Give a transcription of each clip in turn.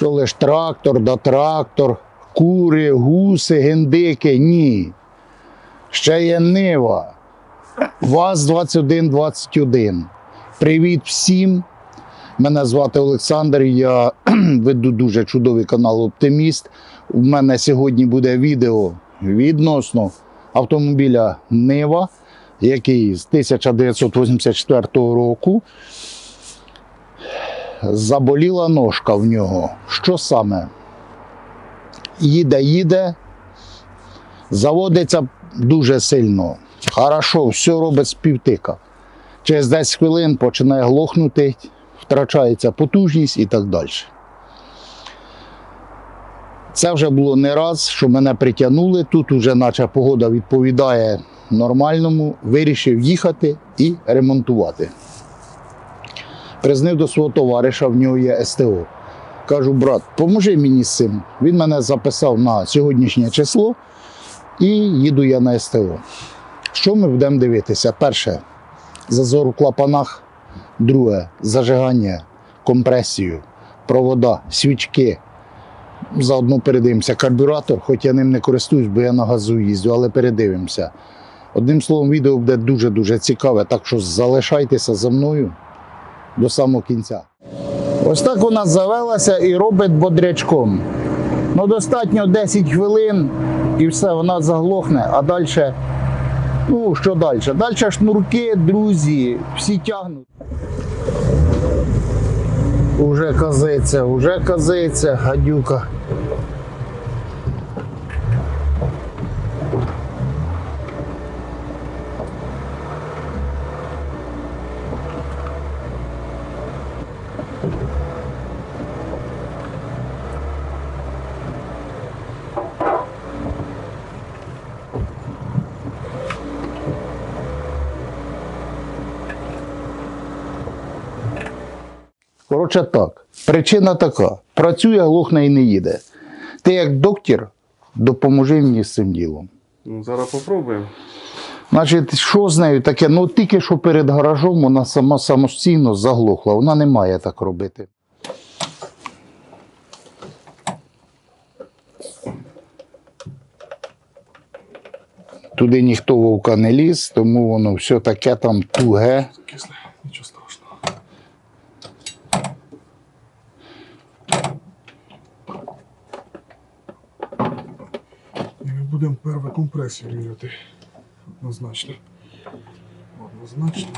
Що лиш трактор да трактор, кури, гуси, гендики. Ні. Ще є Нива. ВАЗ-2121. Привіт всім. Мене звати Олександр. Я веду дуже чудовий канал Оптиміст. У мене сьогодні буде відео відносно автомобіля Нива, який з 1984 року заболіла ножка в нього. Що саме? Їде, їде, заводиться дуже сильно. Хорошо, все робить з півтика. Через 10 хвилин починає глохнути, втрачається потужність і так далі. Це вже було не раз, що мене притягнули. Тут вже наче погода відповідає нормальному, вирішив їхати і ремонтувати. Признив до свого товариша, в нього є СТО. Кажу, брат, поможи мені з цим. Він мене записав на сьогоднішнє число і їду я на СТО. Що ми будемо дивитися? Перше, зазор у клапанах, друге зажигання, компресію, провода, свічки. Заодно передивимося. Карбюратор, хоч я ним не користуюсь, бо я на газу їздю, але передивимося. Одним словом, відео буде дуже-дуже цікаве, так що залишайтеся за мною до самого кінця. Ось так вона завелася і робить бодрячком. Ну, достатньо 10 хвилин і все, вона заглохне, а далі. Ну, що далі? Далі шнурки, друзі, всі тягнуть. Уже казиться, уже казиться, гадюка. Коротше так, причина така: працює, глохне і не їде. Ти як доктор, допоможи мені з цим ділом. Ну, зараз попробуємо. Значить, що з нею таке? Ну тільки що перед гаражом вона сама самостійно заглохла. Вона не має так робити. Туди ніхто вовка не ліз, тому воно все таке там туге. Кисле, нічого страшного. І ми будемо першу компресію міряти. Однозначно. Однозначно.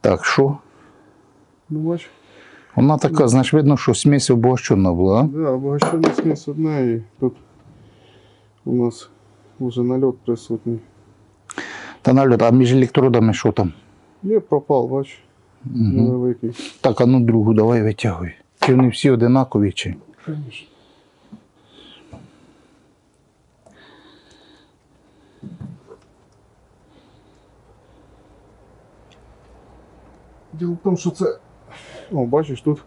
Так що? Ну, бач. Вона така, знаєш, видно, що смесь обогащена була. а? Да, обогащений сміс одне і тут у нас вже нальот присутній. Та нальот, а між електродами що там? Є пропал, бач, невеликий. Так, а ну другу давай витягуй. Чи вони всі одинакові, чи? Конечно. Діло в тому, що це. О, бачиш, тут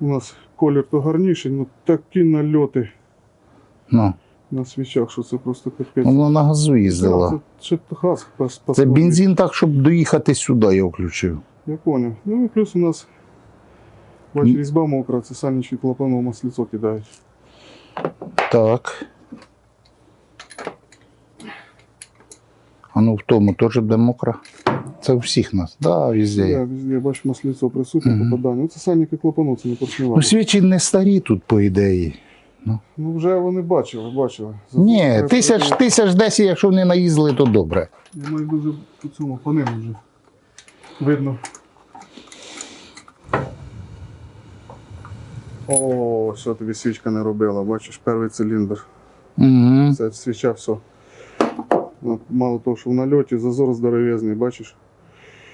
у нас колір то гарніший, ну такі нальоти Ну, на свічах, що це просто капець. вона на газу їздила. Це, це газ Це паскудний. бензин так, щоб доїхати сюди, я включив. Я понял. Ну і плюс у нас бач, різьба мокра, це сальнички клапаном масліцо кидають. Так. А ну в тому теж буде мокра. Це у всіх нас. Да, везде. Я везде бачу масліцо присутнє попадання. Ну це сальники клапану, це не поршнева. Ну, свічі не старі тут, по ідеї. Ну вже вони бачили, бачили. За- Ні, тисяч, тисяч десять, якщо вони наїздили, то добре. Я маю дуже по цьому по ним вже. Видно. О, що тобі свічка не робила, бачиш, перший циліндр. Угу. Це свіча все. Ну, Мало того, що в нальоті зазор здоровезний, бачиш.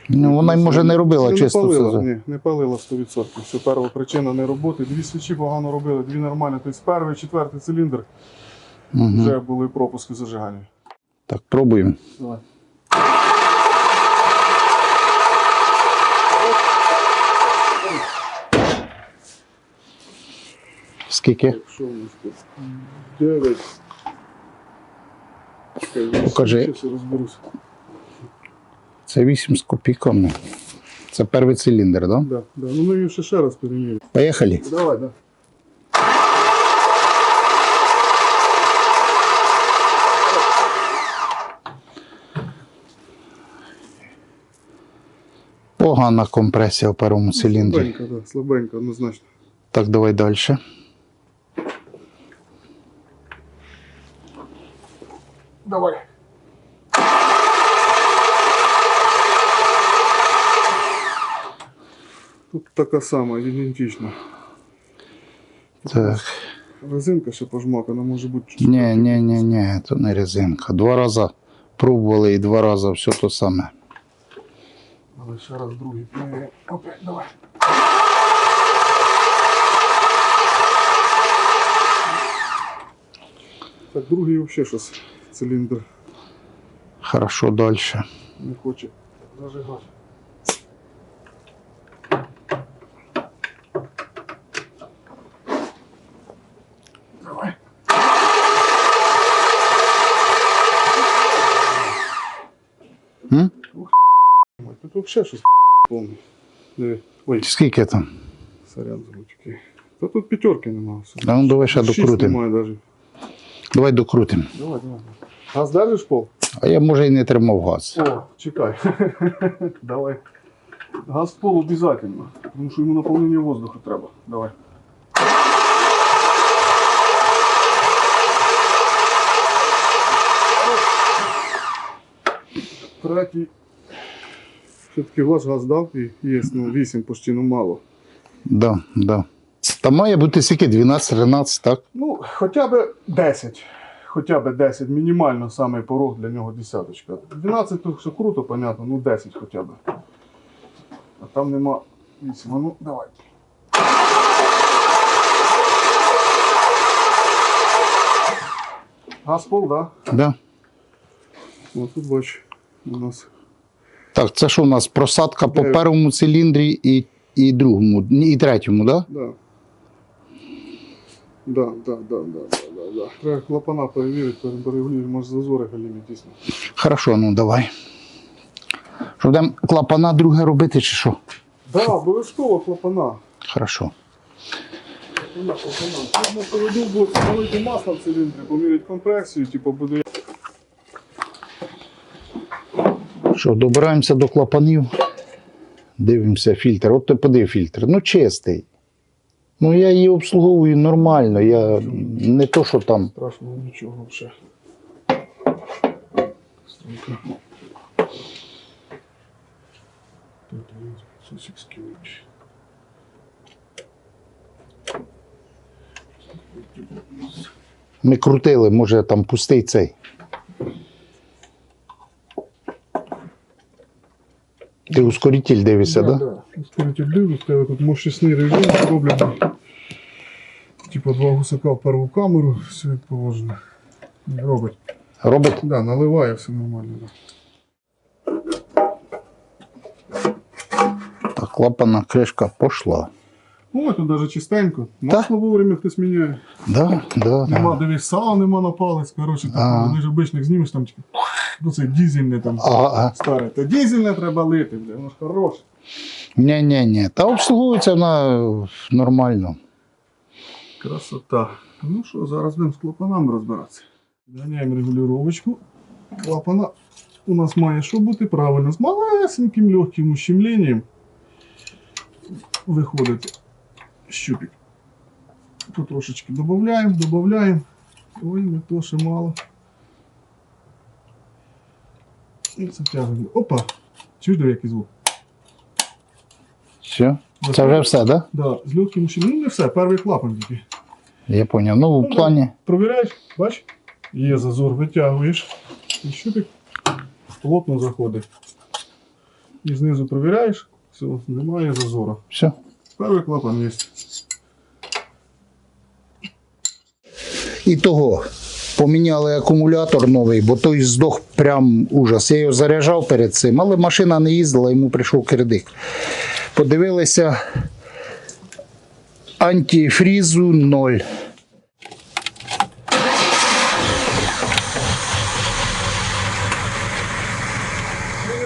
Ну, ну, Вона й може не робила чисто. не. Палила. Ні, не палила 100%. Це перша причина не роботи. Дві свічі погано робили, дві нормальні. Тобто перший, четвертий циліндр угу. вже були пропуски зажигання. Так, пробуємо. Давай. Скільки? 9. Покажи. Зараз розберуся. Це 8 з копійками. Це перший циліндр, так? Да? Да, да. Ну ми її ще ще раз перевіримо. Поїхали. Давай, да. Погана компресія в першому циліндрі. Слабенько, да, слабенько, однозначно. Так, давай далі. Давай. Тут така сама, ідентична. Так. Резинка ще пожмакана, може бути. Ні, ні, ні, ні, то не резинка. Два рази пробували і два рази все то саме. Але ще раз другий. Е, Опять, давай. Так, другий взагалі щось циліндр Хорошо, далі. не хоче зажигати. Взагалі щось повне. Диви. Ой, Скільки там? сорян за ручки. Та тут п'ятерки немає. А ну давай ще Шість докрутимо. немає навіть. Давай докрутимо. Давай, давай. Газ держиш пол? А я може і не тримав газ. О, чекай. Давай. Газ в пол обязательно. Тому що йому наповнення воздуха треба. Давай. Третій. Все-таки ваш газ дав і є, ну 8 почти, ну мало. Да, да. Там має бути скільки? 12-13, так? Ну, хоча б 10. Хоча б 10. Мінімально самий порог для нього десяточка. 12 то все круто, понятно, ну 10 хоча б. А там нема 8. Ну, давай. Газ пол, да? Да. О, тут бач, у нас. Так, це що у нас просадка по Дев'ять. першому циліндрі і, і другому, і третьому, да? Да. Да, да, да, да, да, да, да. Треба клапана перевірити, перевірити, може зазори галімі дійсно. Хорошо, ну давай. Що будемо клапана друге робити, чи що? Да, обов'язково клапана. Хорошо. Клапана, клапана. Тут на поводу буде налити масло в циліндрі, поміряти компресію, типу буде. Що, добираємося до клапанів. Дивимося фільтр. От ти подив фільтр. Ну, чистий. Ну, я її обслуговую нормально. Я не то, що там. Страшного нічого вже. Ми крутили, може там пустий цей. Ти ускоритель дивишся, так? Да, да. Ускоритель дивишся, тут мощний режим зроблений. Типа два гусака в перву камеру, все як положено. Робить. робить. Робить? Да, наливає все нормально. Да. Так, клапана кришка пішла. О, тут навіть чистенько. Масло вовремя хтось міняє. Да, да, Нема, да. дивись, сала нема на палець, коротше, А. вони ж обичних знімеш там тільки. Ну це дізельне там А, старе. Та дізельне треба лити, бля, воно ж хороше. ні, ні, ні. Та обслуговується вона нормально. Красота. Ну що, зараз будемо з клапанами розбиратися. Ганяємо регулювачку. Клапана у нас має що бути правильно, з малесеньким легким ущемленням. Виходить щупик. Потрошечки додаємо, додаємо. Ой, не то ще мало. І затягуємо. Опа! Диви, який звук? Все. Це вже все, так? Да? Да, з легким ущемленням. Ну не все, перший клапан тільки. Я зрозумів. Ну, в плані. Провіряєш, бач, є зазор, витягуєш, і щупик плотно заходить. І знизу провіряєш, все, немає зазору. Все. Перший клапан є. І того. Поміняли акумулятор новий, бо той здох прям ужас. Я його заряджав перед цим, але машина не їздила, йому прийшов кредит. Подивилися. антифрізу 0. Не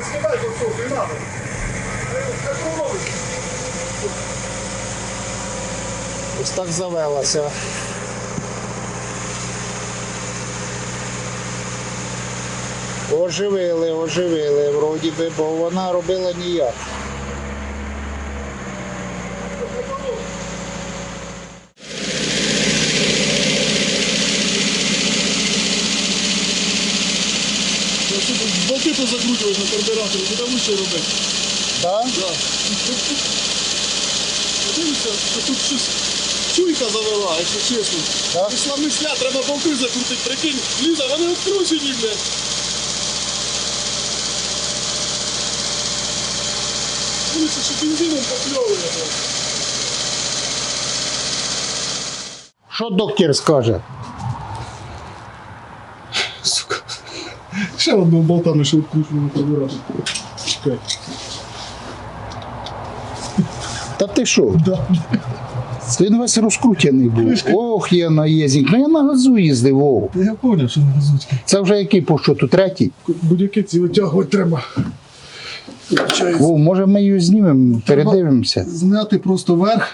скидай засов, не надо. Ось так завелася. Оживили, оживили, вроді би, бо вона робила ніяк. Болти позакручувати на карбюраторі, куди лучше робити. Так? Да. Дивіться, що тут щось чуйка завела, якщо чесно. Так. Пішла мисля, треба болти закрутити, прикинь. Ліза, вони відкручені, блядь. Дивіться, що бензином попльовує. блядь. Що доктор скаже? Сука. Ще одного болта ми ще відкручуємо на. Чекай. Та ти що? Да. Він весь розкрутяний був. Ох, я наїздник. Ну я на газу їздив, Вов. Я зрозумів, що на газучки. Це вже який по щоту третій? Будь-які ці витягувати треба. Вов, може ми її знімемо, передивимося. Зняти просто верх,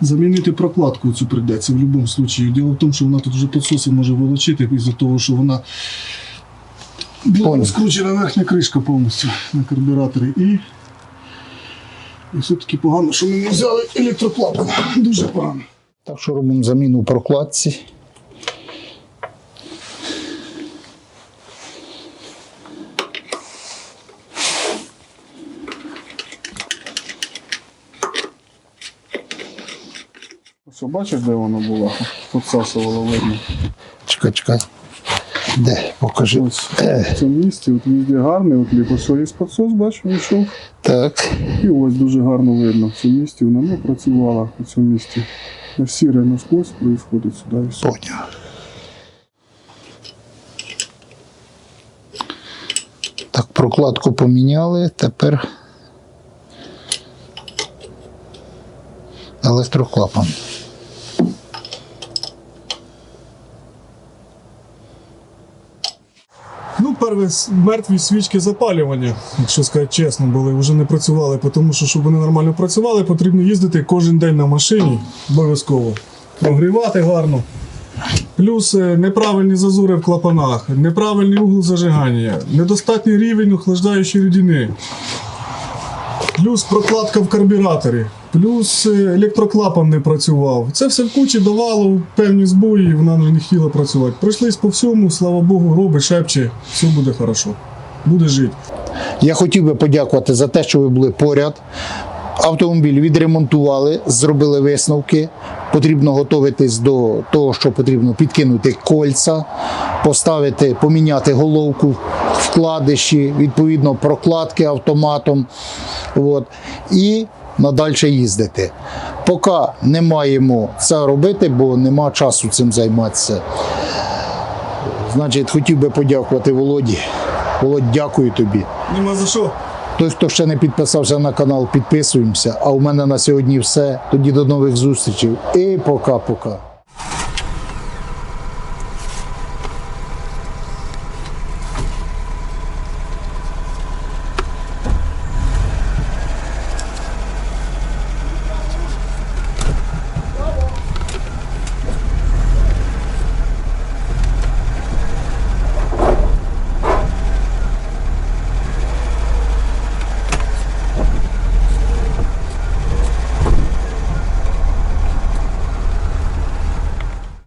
замінити прокладку цю прийдеться в будь-якому випадку. Діло в тому, що вона тут вже підсоси може волочити із-за того, що вона була розкручена верхня кришка повністю на карбюраторі. І, і все-таки погано, що ми не взяли електроклапан. Дуже погано. Так що робимо заміну в прокладці. Бачиш, де вона була? Підсасувала видно. Чекай, чекай. Де? Покажи. Ось в цьому місці, от везде гарний, от ліпо, що є підсос, бачу, вийшов. Так. І ось дуже гарно видно. В цьому місці вона не працювала у цьому місці. Сіре насквозь происходить сюди і все. Поняв. Так, прокладку поміняли, тепер електроклапан. Ну, перші мертві свічки запалювання, якщо сказати чесно, були, вже не працювали, тому що, щоб вони нормально працювали, потрібно їздити кожен день на машині, обов'язково. Прогрівати гарно. Плюс е, неправильні зазори в клапанах, неправильний угол зажигання, недостатній рівень охлаждаючої рідини. Плюс прокладка в карбюраторі, плюс е, електроклапан не працював. Це все в кучі давало певні збої, і вона не хотіла працювати. Пройшлись по всьому, слава Богу, робить, шепче, все буде хорошо. Буде жити. Я хотів би подякувати за те, що ви були поряд. Автомобіль відремонтували, зробили висновки. Потрібно готуватись до того, що потрібно підкинути кольця, поставити, поміняти головку, вкладиші, відповідно, прокладки автоматом. От, і надальше їздити. Поки не маємо це робити, бо нема часу цим займатися. Значить, хотів би подякувати Володі. Володь, дякую тобі. Нема за що. Той, хто ще не підписався на канал, підписуємося. А у мене на сьогодні все. Тоді до нових зустрічей. І пока-пока.